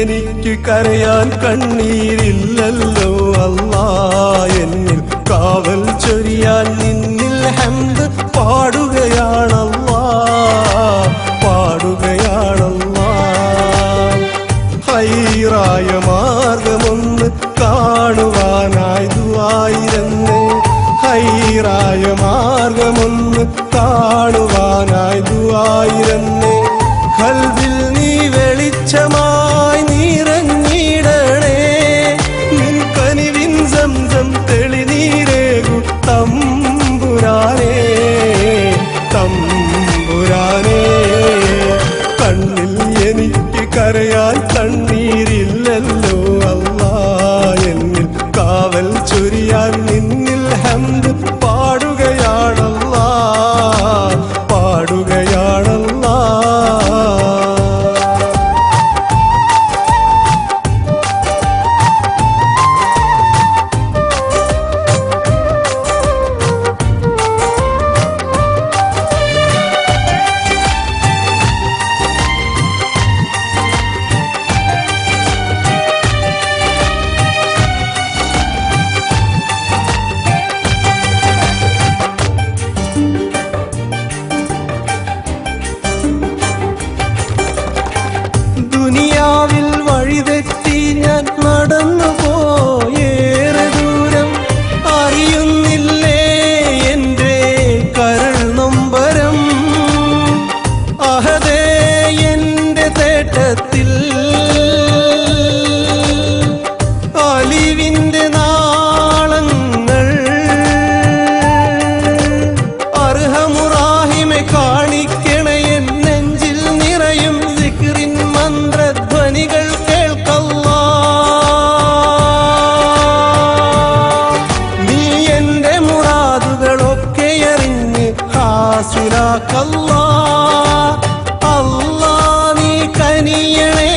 എനിക്ക് കരയാൻ കണ്ണീരില്ലല്ലോ. അല്ലാ എന്നിൽ കാവൽ ചൊരിയാൻ നിന്നിൽ ഹെന്ത് പാടുകയാണല്ലാ പാടുകയാണല്ലാ. ഹൈറായ മാർഗമൊന്ന് കാണുവാനായി ദുവായിരുന്നേ. ഹൈറായ മാർഗമൊന്ന് കാണുവാനായി ദുനിയാവിൽ വഴിതെറ്റി ഞാൻ നടന്നു പോയേറെ നീ കനിയണേ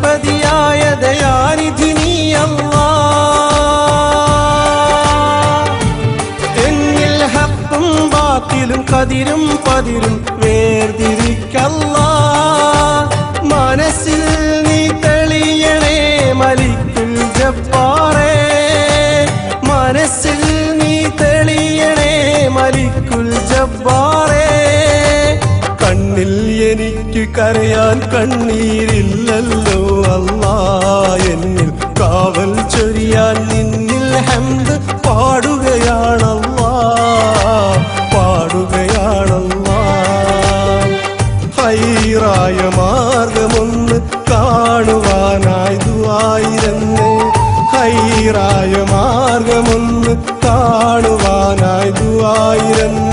അധിപതിയായ ദയാനിധി നീ അല്ലാ എന്നിൽ ഹപ്പും ബാത്തിലും കതിരും പതിരും വേർതിരിക്കല്ല. മനസ്സിൽ നീ തെളിയണേ മലിക്കുൽ ജപ്പാറേ മനസ്സിൽ നീ തെളിയണേ മലിക്കുൽ ജപ്പാറേ കണ്ണിൽ എനിക്ക് കരയാൻ കണ്ണീരില്ലല്ലോ. പാടുകയാണല്ല പാടുകയാണല്ലാ പാടുകയാണല്ലാ. ഹൈറായ മാർഗമൊന്ന് കാണുവാനായി ദുവായിരുന്നേ. ഹൈറായ മാർഗമൊന്ന് കാണുവാനായി ദുവായിരുന്നേ.